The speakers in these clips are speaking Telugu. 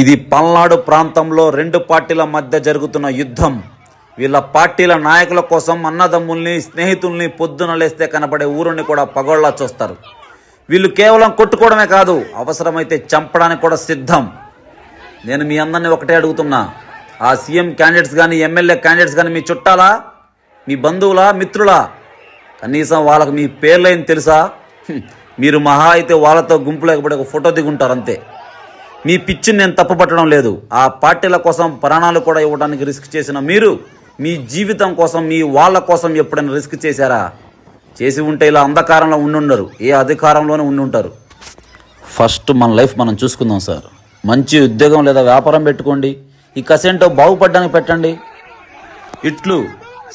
ఇది పల్నాడు ప్రాంతంలో రెండు పార్టీల మధ్య జరుగుతున్న యుద్ధం. వీళ్ళ పార్టీల నాయకుల కోసం అన్నదమ్ముల్ని స్నేహితుల్ని పొద్దున లేస్తే కనబడే ఊరుని కూడా పగోళ్ళ చూస్తారు. వీళ్ళు కేవలం కొట్టుకోవడమే కాదు అవసరమైతే చంపడానికి కూడా సిద్ధం. నేను మీ అందరిని ఒకటే అడుగుతున్నా. ఆ సీఎం క్యాండిడేట్స్ కానీ ఎమ్మెల్యే క్యాండిడేట్స్ కానీ మీ చుట్టాలా? మీ బంధువులా? మిత్రులా? కనీసం వాళ్ళకి మీ పేర్లేం తెలుసా? మీరు మహా అయితే వాళ్ళతో గుంపు లేకపోతే ఒక ఫోటో దిగుంటారు అంతే. మీ పిచ్చిని నేను తప్పుపట్టడం లేదు. ఆ పార్టీల కోసం ప్రాణాలు కూడా ఇవ్వడానికి రిస్క్ చేసిన మీరు మీ జీవితం కోసం మీ వాళ్ళ కోసం ఎప్పుడైనా రిస్క్ చేశారా? చేసి ఉంటే ఇలా అంధకారంలో ఉండుండరు. ఏ అధికారంలోనే ఉండుంటారు. ఫస్ట్ మన లైఫ్ మనం చూసుకుందాం సార్. మంచి ఉద్యోగం లేదా వ్యాపారం పెట్టుకోండి. ఈ కసెంటో బాగుపడ్డానికి పెట్టండి. ఇట్లు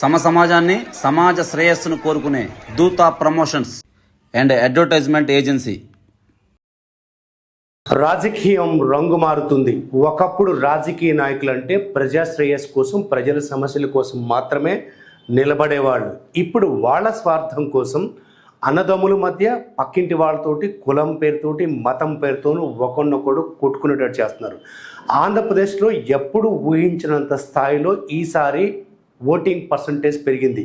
సమ సమాజాన్ని సమాజ శ్రేయస్సును కోరుకునే దూత ప్రమోషన్స్ అండ్ అడ్వర్టైజ్మెంట్ ఏజెన్సీ. రాజకీయం రంగు మారుతుంది. ఒకప్పుడు రాజకీయ నాయకులు అంటే ప్రజాశ్రేయస్ కోసం ప్రజల సమస్యల కోసం మాత్రమే నిలబడేవాళ్ళు. ఇప్పుడు వాళ్ళ స్వార్థం కోసం అన్నదమ్ముల మధ్య పక్కింటి వాళ్ళతోటి కులం పేరుతోటి మతం పేరుతోనూ ఒకరినొకడు కొట్టుకునేటట్టు చేస్తున్నారు. ఆంధ్రప్రదేశ్లో ఎప్పుడు ఊహించినంత స్థాయిలో ఈసారి ఓటింగ్ పర్సంటేజ్ పెరిగింది.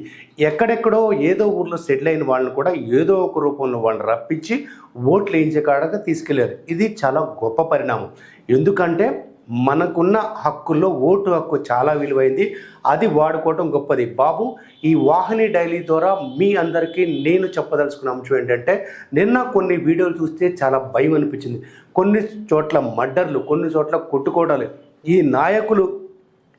ఎక్కడెక్కడో ఏదో ఊర్లో సెటిల్ అయిన వాళ్ళని కూడా ఏదో ఒక రూపంలో వాళ్ళని రప్పించి ఓట్లు వేయించే కాడగా తీసుకెళ్ళారు. ఇది చాలా గొప్ప పరిణామం. ఎందుకంటే మనకున్న హక్కుల్లో ఓటు హక్కు చాలా విలువైంది. అది వాడుకోవటం గొప్పది. బాబు ఈ వాహిని డైలీ ద్వారా మీ అందరికీ నేను చెప్పదలుచుకున్న అంశం ఏంటంటే నిన్న కొన్ని వీడియోలు చూస్తే చాలా భయం అనిపించింది. కొన్ని చోట్ల మర్డర్లు కొన్ని చోట్ల కొట్టుకోవడాలు. ఈ నాయకులు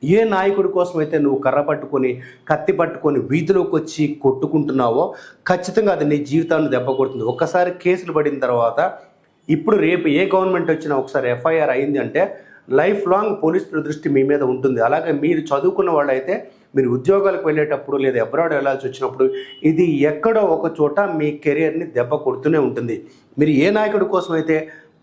ఏ నాయకుడి కోసం అయితే నువ్వు కర్ర పట్టుకొని కత్తి పట్టుకొని వీధిలోకి వచ్చి కొట్టుకుంటున్నావో ఖచ్చితంగా అది నీ జీవితాన్ని దెబ్బ కొడుతుంది. ఒక్కసారి కేసులు పడిన తర్వాత ఇప్పుడు రేపు ఏ గవర్నమెంట్ వచ్చినా ఒకసారి ఎఫ్ఐఆర్ అయింది అంటే లైఫ్ లాంగ్ పోలీసుల దృష్టి మీ మీద ఉంటుంది. అలాగే మీరు చదువుకున్న వాళ్ళైతే మీరు ఉద్యోగాలకు వెళ్ళేటప్పుడు లేదా అబ్రాడ్ వెళ్ళాల్సి వచ్చినప్పుడు ఇది ఎక్కడో ఒక చోట మీ కెరియర్ని దెబ్బ కొడుతూనే ఉంటుంది. మీరు ఏ నాయకుడి కోసం అయితే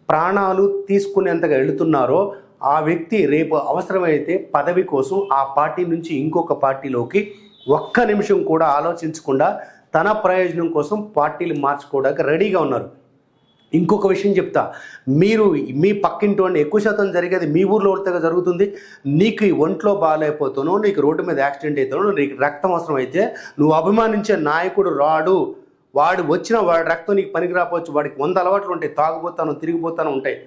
ప్రాణాలు తీసుకునేంతగా వెళుతున్నారో ఆ వ్యక్తి రేపు అవసరమైతే పదవి కోసం ఆ పార్టీ నుంచి ఇంకొక పార్టీలోకి ఒక్క నిమిషం కూడా ఆలోచించకుండా తన ప్రయోజనం కోసం పార్టీలు మార్చుకోవడానికి రెడీగా ఉన్నారు. ఇంకొక విషయం చెప్తా. మీరు మీ పక్కింటి వాడిని ఎక్కువ శాతం జరిగేది మీ ఊర్లో ఒకటిగా జరుగుతుంది. నీకు ఒంట్లో బాగాలేకపోతానో నీకు రోడ్డు మీద యాక్సిడెంట్ అవుతానో నీకు రక్తం అవసరం అయితే నువ్వు అభిమానించే నాయకుడు రాడు. వాడు వచ్చిన వాడి రక్తం నీకు పనికి రాకపోవచ్చు. వాడికి వంద అలవాట్లు ఉంటాయి. తాగుపోతాను తిరిగిపోతాను ఉంటాయి.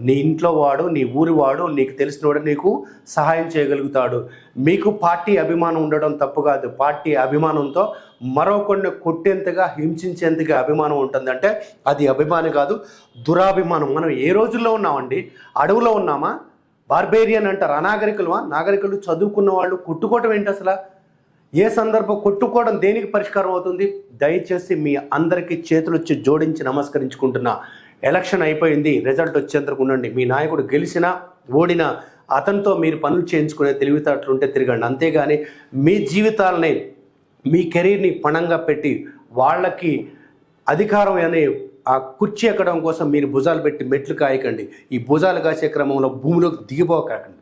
నీ ఇంట్లో వాడు నీ ఊరి వాడు నీకు తెలిసినవాడు నీకు సహాయం చేయగలుగుతాడు. మీకు పార్టీ అభిమానం ఉండడం తప్పు కాదు. పార్టీ అభిమానంతో మరొకరిని కొట్టేంతగా హింసించేంతగా అభిమానం ఉంటుందంటే అది అభిమానం కాదు దురాభిమానం. మనం ఏ రోజుల్లో ఉన్నామండి? అడవులో ఉన్నామా? బార్బేరియన్ అంటారు. అనాగరికులమా? నాగరికులు చదువుకున్న వాళ్ళు కొట్టుకోవటం ఏంటి అసలు? ఏ సందర్భం కొట్టుకోవడం దేనికి పరిష్కారం అవుతుంది? దయచేసి మీ అందరికీ చేతులు వచ్చి జోడించి నమస్కరించుకుంటున్నా. ఎలక్షన్ అయిపోయింది రిజల్ట్ వచ్చేంతకు ఉండండి. మీ నాయకుడు గెలిచినా ఓడినా అతనితో మీరు పనులు చేయించుకునే తెలివితేటలుంటే తిరగండి. అంతేగాని మీ జీవితాలని మీ కెరీర్ని పణంగా పెట్టి వాళ్ళకి అధికారం అనే ఆ కుర్చీ ఎక్కడం కోసం మీరు భుజాలు పెట్టి మెట్లు కాయకండి. ఈ భుజాలు కాసే క్రమంలో భూమిలోకి దిగిపోకండి.